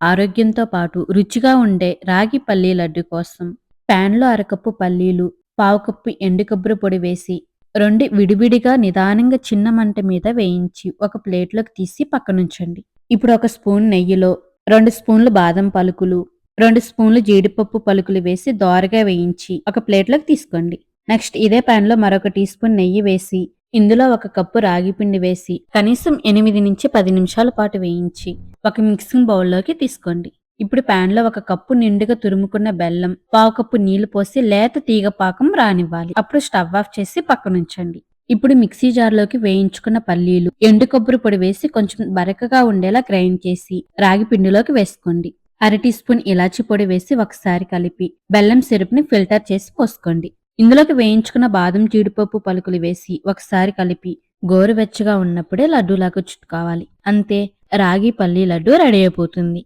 ఆరోగ్యంతో పాటు రుచిగా ఉండే రాగి పల్లీ లడ్డు కోసం ప్యాన్లో అరకప్పు పల్లీలు పావు కప్పు ఎండు కొబ్బరి పొడి వేసి రెండు విడివిడిగా నిదానంగా చిన్న మంట మీద వేయించి ఒక ప్లేట్లోకి తీసి పక్కనుంచండి. ఇప్పుడు ఒక స్పూన్ నెయ్యిలో రెండు స్పూన్లు బాదం పలుకులు రెండు స్పూన్లు జీడిపప్పు పలుకులు వేసి దోరగా వేయించి ఒక ప్లేట్లోకి తీసుకోండి. నెక్స్ట్ ఇదే ప్యాన్లో మరొక టీ స్పూన్ నెయ్యి వేసి ఇందులో ఒక కప్పు రాగి పిండి వేసి కనీసం ఎనిమిది నుంచి పది నిమిషాల పాటు వేయించి ఒక మిక్సింగ్ బౌల్లోకి తీసుకోండి. ఇప్పుడు పాన్లో ఒక కప్పు నిండుగా తురుముకున్న బెల్లం పావు కప్పు నీళ్ళు పోసి లేత తీగ పాకం రానివ్వాలి. అప్పుడు స్టవ్ ఆఫ్ చేసి పక్కనుంచండి. ఇప్పుడు మిక్సీ జార్లోకి వేయించుకున్న పల్లీలు ఎండు కొబ్బరి పొడి వేసి కొంచెం బరకగా ఉండేలా గ్రైండ్ చేసి రాగి పిండిలోకి వేసుకోండి. అర టీ స్పూన్ ఇలాచి పొడి వేసి ఒకసారి కలిపి బెల్లం సిరప్ని ఫిల్టర్ చేసి పోసుకోండి. ఇందులోకి వేయించుకున్న బాదం జీడిపప్పు పలుకులు వేసి ఒకసారి కలిపి గోరువెచ్చగా ఉన్నప్పుడే లడ్డూలాగా చుట్టుకోవాలి. అంతే రాగి పల్లి లడ్డు రెడీ అయిపోతుంది.